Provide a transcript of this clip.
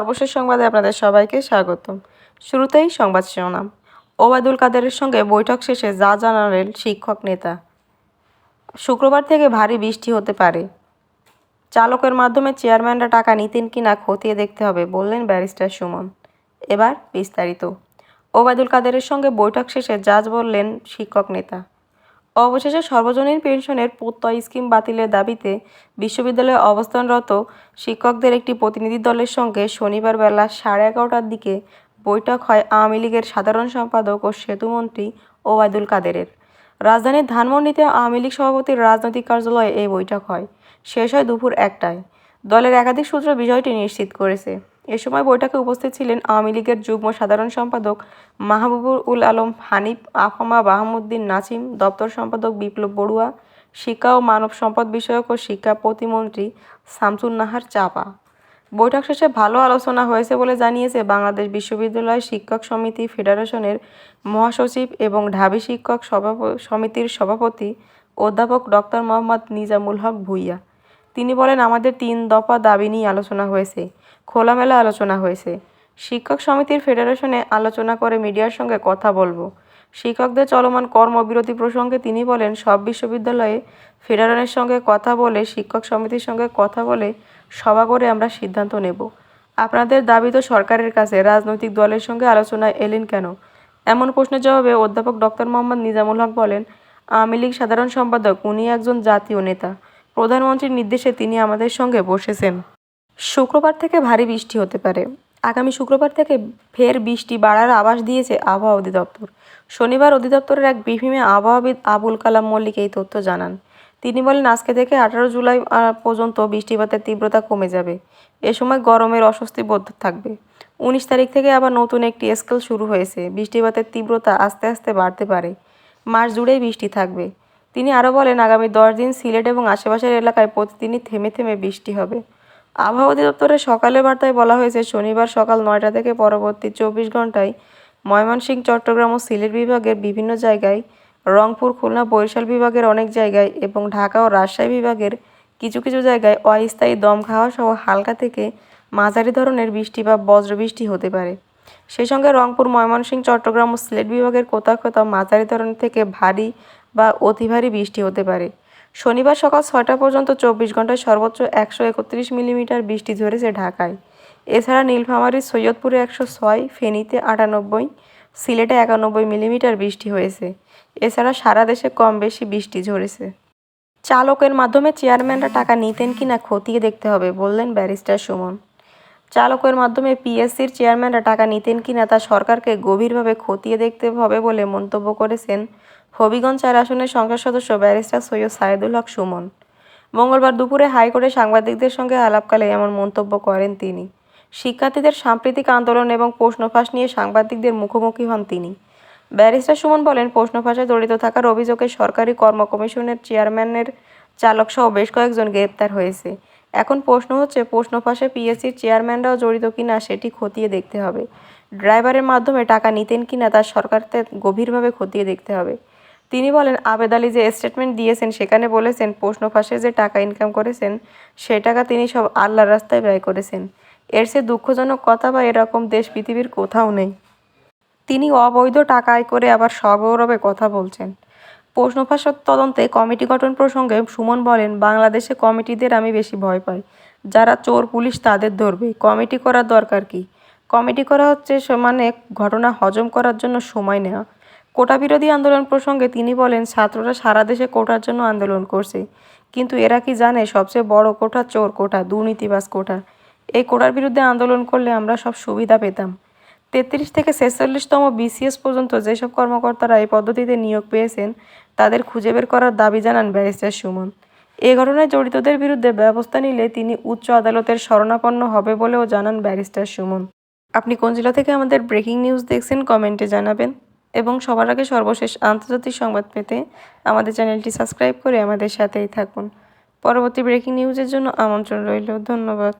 সর্বশেষ সংবাদে আপনাদের সবাইকে স্বাগতম। শুরুতেই সংবাদ শিরোনাম। ওবায়দুল কাদেরের সঙ্গে বৈঠক শেষে যা জানালেন শিক্ষক নেতা। শুক্রবার থেকে ভারী বৃষ্টি হতে পারে। চালকের মাধ্যমে চেয়ারম্যানরা টাকা নিতেন কিনা খতিয়ে দেখতে হবে বললেন ব্যারিস্টার সুমন। এবার বিস্তারিত। ওবায়দুল কাদেরের সঙ্গে বৈঠক শেষে জাজ বললেন শিক্ষক নেতা। অবশেষে সর্বজনীন পেনশনের প্রত্যয় স্কিম বাতিলের দাবিতে বিশ্ববিদ্যালয়ে অবস্থানরত শিক্ষকদের একটি প্রতিনিধি দলের সঙ্গে শনিবার বেলা সাড়ে এগারোটার দিকে বৈঠক হয় আওয়ামী লীগের সাধারণ সম্পাদক ও সেতুমন্ত্রী ওবায়দুল কাদেরের। রাজধানীর ধানমন্ডিতে আওয়ামী লীগ সভাপতির রাজনৈতিক কার্যালয়ে এই বৈঠক হয়। শেষ হয় দুপুর একটায়। দলের একাধিক সূত্র বিষয়টি নিশ্চিত করেছে। এ সময় বৈঠকে উপস্থিত ছিলেন আওয়ামী লীগের যুগ্ম সাধারণ সম্পাদক মাহবুবুল উল আলম হানিফ, আফামা বাহামুদ্দিন নাসিম, দপ্তর সম্পাদক বিপ্লব বড়ুয়া, শিক্ষা ও মানব সম্পদ বিষয়ক ও শিক্ষা প্রতিমন্ত্রী শামসুন নাহার চাপা। বৈঠক শেষে ভালো আলোচনা হয়েছে বলে জানিয়েছে বাংলাদেশ বিশ্ববিদ্যালয় শিক্ষক সমিতি ফেডারেশনের মহাসচিব এবং ঢাবি শিক্ষক সমিতির সভাপতি অধ্যাপক ডক্টর মোহাম্মদ নিজামুল হক ভুইয়া। তিনি বলেন, আমাদের তিন দফা দাবি নিয়ে আলোচনা হয়েছে, খোলামেলা আলোচনা হয়েছে। শিক্ষক সমিতির ফেডারেশনে আলোচনা করে মিডিয়ার সঙ্গে কথা বলব। শিক্ষকদের চলমান কর্মবিরতি প্রসঙ্গে তিনি বলেন, সব বিশ্ববিদ্যালয়ে ফেডারেশনের সঙ্গে কথা বলে, শিক্ষক সমিতির সঙ্গে কথা বলে সভা করে আমরা সিদ্ধান্ত নেব। আপনাদের দাবি তো সরকারের কাছে, রাজনৈতিক দলের সঙ্গে আলোচনায় এলেন কেন? এমন প্রশ্নের জবাবে অধ্যাপক ডক্টর মোহাম্মদ নিজামুল হক বলেন, আওয়ামী লীগ সাধারণ সম্পাদক, উনি একজন জাতীয় নেতা। প্রধানমন্ত্রীর নির্দেশে তিনি আমাদের সঙ্গে বসেছেন। শুক্রবার থেকে ভারী বৃষ্টি হতে পারে। আগামী শুক্রবার থেকে ফের বৃষ্টি বাড়ার আভাস দিয়েছে আবহাওয়া অধিদপ্তর। শনিবার অধিদপ্তরের এক ব্রিফিংয়ে আবহাওয়াবিদ আবুল কালাম মল্লিক এই তথ্য জানান। তিনি বলেন, আজকে থেকে আঠারো জুলাই পর্যন্ত বৃষ্টিপাতের তীব্রতা কমে যাবে। এ সময় গরমের অস্বস্তি বোধ থাকবে। উনিশ তারিখ থেকে আবার নতুন একটি স্কেল শুরু হয়েছে। বৃষ্টিপাতের তীব্রতা আস্তে আস্তে বাড়তে পারে। মাস জুড়েই বৃষ্টি থাকবে। তিনি আরও বলেন, আগামী দশ দিন সিলেট এবং আশেপাশের এলাকায় প্রতিদিনই থেমে থেমে বৃষ্টি হবে। আবহাওয়া অধিদপ্তরের সকালের বার্তায় বলা হয়েছে, শনিবার সকাল নয়টা থেকে পরবর্তী চব্বিশ ঘন্টায় ময়মনসিংহ, চট্টগ্রাম ও সিলেট বিভাগের বিভিন্ন জায়গায়, রংপুর, খুলনা, বরিশাল বিভাগের অনেক জায়গায় এবং ঢাকা ও রাজশাহী বিভাগের কিছু কিছু জায়গায় অস্থায়ী দম খাওয়া সহ হালকা থেকে মাঝারি ধরনের বৃষ্টি বা বজ্রবৃষ্টি হতে পারে। সেই সঙ্গে রংপুর, ময়মনসিংহ, চট্টগ্রাম ও সিলেট বিভাগের কোথাও কোথাও মাঝারি ধরনের থেকে ভারী বা অতি ভারী বৃষ্টি হতে পারে। শনিবার সকাল ছয়টা পর্যন্ত চব্বিশ ঘন্টায় সর্বোচ্চ একশো একত্রিশ মিলিমিটার বৃষ্টি ঝরেছে ঢাকায়। এছাড়া নীলফামারীর সৈয়দপুরে একশো ছয়, ফেনীতে আটানব্বই, সিলেটে একানব্বই মিলিমিটার বৃষ্টি হয়েছে। এছাড়া সারা দেশে কম বেশি বৃষ্টি ঝরেছে। চালকের মাধ্যমে চেয়ারম্যানরা টাকা নিতেন কি না খতিয়ে দেখতে হবে, বললেন ব্যারিস্টার সুমন। চালকের মাধ্যমে পিএসসির চেয়ারম্যানরা টাকা নিতেন কি না তা সরকারকে গভীরভাবে খতিয়ে দেখতে হবে বলে মন্তব্য করেছেন হবিগঞ্জ চার আসনের সংসদ সদস্য ব্যারিস্টার সৈয়দ সাইদুল হক সুমন। মঙ্গলবার দুপুরে হাইকোর্টে সাংবাদিকদের সঙ্গে আলাপকালে এমন মন্তব্য করেন তিনি। শিক্ষার্থীদের সাম্প্রতিক আন্দোলন এবং প্রশ্নফাঁস নিয়ে সাংবাদিকদের মুখোমুখি হন তিনি। ব্যারিস্টার সুমন বলেন প্রশ্ন ফাঁসে জড়িত থাকার অভিযোগে সরকারি কর্ম কমিশনের চেয়ারম্যানের চালকসহ বেশ কয়েকজন গ্রেপ্তার হয়েছে। এখন প্রশ্ন হচ্ছে প্রশ্ন ফাঁসে পিএসসির চেয়ারম্যানরাও জড়িত কিনা সেটি খতিয়ে দেখতে হবে। ড্রাইভারের মাধ্যমে টাকা নিতেন কিনা তা সরকারকে গভীরভাবে খতিয়ে দেখতে হবে। তিনি বলেন, আবেদ আলী যে স্টেটমেন্ট দিয়েছেন, সেখানে বলেছেন, প্রশ্ন ফাঁসে যে টাকা ইনকাম করেছেন, সে টাকা তিনি সব আল্লাহর রাস্তায় ব্যয় করেছেন। এর সে দুঃখজনক কথা বা এরকম দেশ পৃথিবীর কোথাও নেই। তিনি অবৈধ টাকা আয় করে আবার সগৌরবে কথা বলছেন। প্রশ্ন ফাঁসের তদন্তে কমিটি গঠন প্রসঙ্গে সুমন বলেন, বাংলাদেশে কমিটিদের আমি বেশি ভয় পাই। যারা চোর, পুলিশ, তাদের ধরবে। কমিটি করার দরকার কি? কমিটি করা হচ্ছে সমানে ঘটনা হজম করার জন্য সময় নেওয়া। কোটা বিরোধী আন্দোলন প্রসঙ্গে তিনি বলেন, ছাত্ররা সারা দেশে কোটার জন্য আন্দোলন করছে। কিন্তু এরা কি জানে, সবচেয়ে বড় কোটা চোর কোটা, দুর্নীতিবাজ কোটা। এই কোটার বিরুদ্ধে আন্দোলন করলে আমরা সব সুবিধা পেতাম। তেত্রিশ থেকে ছেচল্লিশতম বিসিএস পর্যন্ত যেসব কর্মকর্তারা এই পদ্ধতিতে নিয়োগ পেয়েছেন, তাদের খুঁজে বের করার দাবি জানান ব্যারিস্টার সুমন। এ ঘটনায় জড়িতদের বিরুদ্ধে ব্যবস্থা নিলে তিনি উচ্চ আদালতের শরণাপন্ন হবে বলেও জানান ব্যারিস্টার সুমন। আপনি কোন জেলা থেকে আমাদের ব্রেকিং নিউজ দেখছেন, কমেন্টে জানাবেন। এবং সবার আগে সর্বশেষ আন্তর্জাতিক সংবাদ পেতে আমাদের চ্যানেলটি সাবস্ক্রাইব করে আমাদের সাথেই থাকুন। পরবর্তী ব্রেকিং নিউজের জন্য আমন্ত্রণ রইল। ধন্যবাদ।